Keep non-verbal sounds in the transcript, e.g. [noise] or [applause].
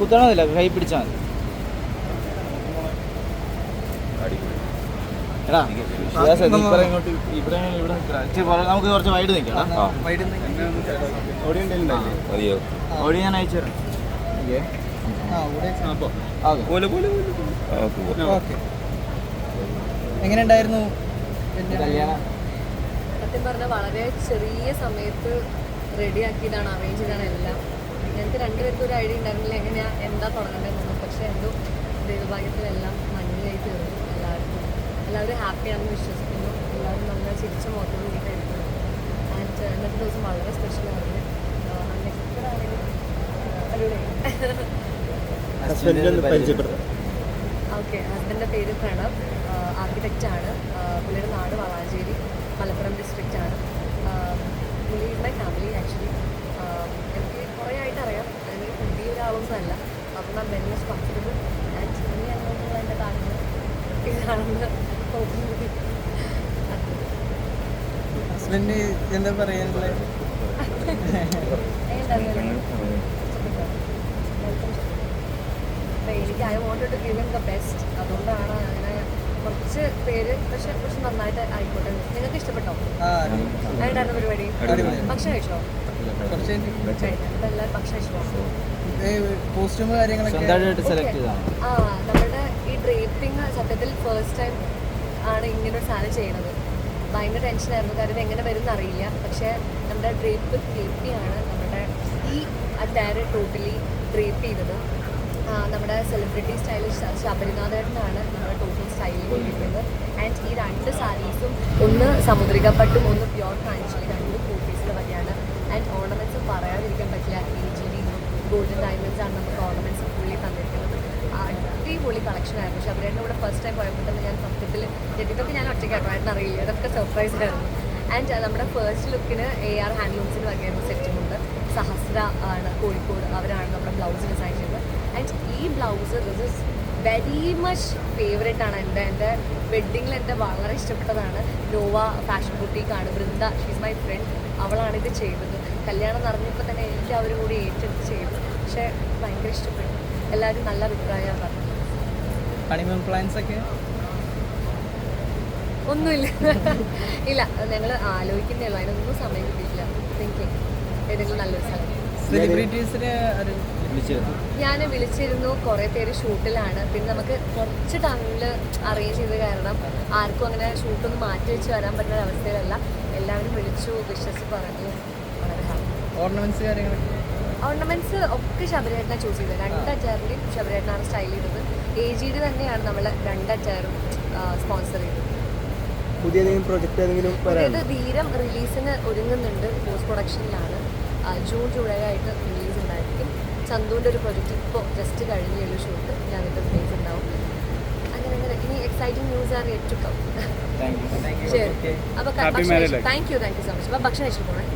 കുത്തണമെന്നില്ല കൈ പിടിച്ചാൽ മതി. എടാ ഇങ്ങോട്ട്. ഇവിടെ ഇവിടെ. നമുക്ക് കുറച്ച് വൈഡ് നിൽക്കാം ആ. ഓടിയുണ്ടല്ലേ മതിയോ? ഓടി ഞാൻ അയച്ചു തരാം. ഓക്കേ. അപ്പോൾ ഓക്കേ. പോലെ പോലെ പോലെ. ആ, പോവാം. ഓക്കെ. എങ്ങനെ ഉണ്ടായിരുന്നു കല്യാണം? സത്യം പറഞ്ഞാൽ വളരെ ചെറിയ സമയത്ത് റെഡിയാക്കിയതാണ് അറേഞ്ച് ചെയ്താണ് എല്ലാം. ഞങ്ങൾക്ക് രണ്ടുപേർക്കും ഒരു ഐഡിയ ഉണ്ടായിരുന്നില്ല എങ്ങനെയാ എന്താ തുടങ്ങേണ്ടതെന്ന് പക്ഷെ എന്തോ ദൈവഭാഗ്യത്തിലെല്ലാം മഞ്ഞിലായി തീർന്നു എല്ലാവർക്കും. എല്ലാവരും ഹാപ്പിയാണെന്ന് വിശ്വസിക്കുന്നു. എല്ലാവരും നല്ല ചിരിച്ച മുഖത്തോട് കൂടിയിട്ടായിരിക്കും ആൻഡ് ഇന്നത്തെ ദിവസം വളരെ സ്പെഷ്യലാണ് അൺഎക്സ്പെക്റ്റഡ് ഓക്കെ ഹസ്ബൻഡിന്റെ പേര് പ്രണവ്. ആർക്കിടെക്റ്റ് ആണ്. പുള്ളിയുടെ നാട് വളാഞ്ചേരി മലപ്പുറം ഡിസ്ട്രിക്റ്റ് ആണ്. പുള്ളി മൈ ഫാമിലി ആക്ച്വലി എനിക്ക് കുറേ ആയിട്ട് അറിയാം എനിക്ക് അല്ല അപ്പം വെരി മച്ച് കംഫർട്ടബിൾ ഞാൻ ചെറിയ എന്നുള്ള എന്റെ കാണുന്നത് ഹസ്ബൻഡ് എന്താ പറയാനുള്ളത്? എനിക്ക് I want to give in the best അതുകൊണ്ടാണ് അങ്ങനെ കുറച്ച് പേര് പക്ഷെ കുറച്ച് നന്നായിട്ട് ആയിക്കോട്ടെ. നിങ്ങൾക്ക് ഇഷ്ടപ്പെട്ടോ? ആ അതുണ്ടായിരുന്നു പരിപാടി. ഭക്ഷണം കഴിച്ചോ? ഭക്ഷണം കഴിച്ചോ? കോസ്റ്റ്യൂം കാര്യങ്ങളൊക്കെ സ്വന്തമായിട്ട് സെലക്ട് ചെയ്താണ് ആ നമ്മുടെ ഈ ഡ്രേപ്പിംഗ് സത്യത്തിൽ ഫസ്റ്റ് ടൈം ആണ് ഇങ്ങനെ ഒരു സാധനം ചെയ്യണത്. ഭയങ്കര ടെൻഷനായിരുന്നു കാര്യം എങ്ങനെ വരും എന്നറിയില്ല പക്ഷേ നമ്മുടെ ഡ്രേപ്പ് കേപ്പിയാണ് നമ്മുടെ ഈ അറ്റാര് ടോട്ടലി ഡ്രേപ്പ് ചെയ്തത്. ആ, നമ്മുടെ സെലിബ്രിറ്റി സ്റ്റൈലിഷ് ശബരിനാഥേട്ടനാണ് നമ്മുടെ ടോട്ടൽ സ്റ്റൈലിൽ ചെയ്തിരിക്കുന്നത് ആൻഡ് ഈ രണ്ട് സാരീസും ഒന്ന് സമുദ്രിക പട്ടും ഒന്ന് പ്യോർ കാഞ്ചി രണ്ട് കൂട്ടീസിൽ വകയാണ്. ആൻഡ് ഓർണമെന്റ്സ് പറയാതിരിക്കാൻ പറ്റില്ല. ഗോൾഡൻ ഡയമണ്ട്സ് ആണ് നമുക്ക് ഓർണമെന്റ്സ് ഫുള്ളി തന്നിരിക്കുന്നത്. അടിപൊളി കളക്ഷൻ ആയിരുന്നു. ശബരിയുടെ കൂടെ ഫസ്റ്റ് ടൈം പോയപ്പോൾ ഞാൻ സത്യത്തിൽ ഇതൊക്കെ ഞാൻ ഒറ്റയ്ക്ക് ആയിരുന്നു അറിയില്ല. അതൊക്കെ സർപ്രൈസ് ആയിരുന്നു. ആൻഡ് നമ്മുടെ ഫസ്റ്റ് ലുക്കിന് എ ആർ ഹാൻഡ്ലൂംസിന് വകയായിരുന്നു സെറ്റുമുണ്ട് സഹസ്ര ആണ് കോഴിക്കോട് അവരാണ് നമ്മുടെ ബ്ലൗസ് ഡിസൈൻ ചെയ്തത്. ആൻഡ് ഈ blouse this is very much favourite ആണ് എന്റെ. എന്റെ വെഡ്ഡിങ്ങിൽ എന്റെ വളരെ ഇഷ്ടപ്പെട്ടതാണ്. നോവ ഫാഷൻ ബുട്ടീക്കാണ് വൃന്ദ ഷീസ് മൈ ഫ്രണ്ട് അവളാണ് ഇത് ചെയ്തത്. കല്യാണം നടന്നപ്പോൾ തന്നെ എല്ലാവരും കൂടി ഏറ്റെടുത്ത് ചെയ്തു. പക്ഷേ ഭയങ്കര ഇഷ്ടപ്പെട്ടു. എല്ലാവരും നല്ല അഭിപ്രായമാണ് പറഞ്ഞത്. ഹണിമൂൺ പ്ലാൻസ് ഒക്കെ? ഒന്നുമില്ല. [laughs] ഇല്ല ഞങ്ങൾ ആലോചിക്കുന്നേ ഉള്ളൂ. അതിനൊന്നും സമയം കിട്ടിയില്ല തിങ്കിങ് ഏതെങ്കിലും നല്ലൊരു സ്ഥലം. സെലിബ്രിറ്റീസിന് ഞാൻ വിളിച്ചിരുന്നു? കുറെ പേര് ഷൂട്ടിലാണ്. പിന്നെ നമുക്ക് കുറച്ച് ടൈമിൽ അറേഞ്ച് ചെയ്ത് കാരണം ആർക്കും അങ്ങനെ ഷൂട്ടൊന്നും മാറ്റി വെച്ച് വരാൻ പറ്റുന്ന അവസ്ഥയിലല്ല. എല്ലാവരും വിളിച്ചു വിശ്വസിച്ച് പറഞ്ഞു. വളരെ ഓർണമെന്റ്സ് കാര്യങ്ങളൊക്കെ? ഓർണമെന്റ്സ് ഒക്കെ ശബരിയേട്ടനെ ചൂസ് ചെയ്തത്. രണ്ട് അച്ചാറിന്റെയും ശബരിയേട്ടനാണ് സ്റ്റൈൽ ചെയ്തത്. എ ജി ഡി തന്നെയാണ് നമ്മൾ രണ്ട് അച്ചാറും സ്പോൺസർ ചെയ്തത്. പുതിയ പ്രൊജക്ട് ഏതെങ്കിലും ഇത് വരാനുണ്ടോ ധീരം റിലീസിന് ഒരുങ്ങുന്നുണ്ട് പോസ്റ്റ് പ്രൊഡക്ഷനിലാണ് ജൂൺ ജൂലൈ ആയിട്ട് റിലീസ് ഉണ്ടായിരിക്കും. ചന്തുവിന്റെ ഒരു പ്രൊജക്റ്റ് ഇപ്പോൾ ജസ്റ്റ് കഴിഞ്ഞുള്ള ഷൂട്ട് ഞാൻ ഇപ്പോൾ റിലീസ് ഉണ്ടാവും. അങ്ങനെ അങ്ങനെ. ഇനി exciting news are yet to come thank you ശരി. അപ്പോൾ ഭക്ഷണം thank you thank you so much അപ്പോൾ ഭക്ഷണം കഴിച്ചിട്ട് പോകണേ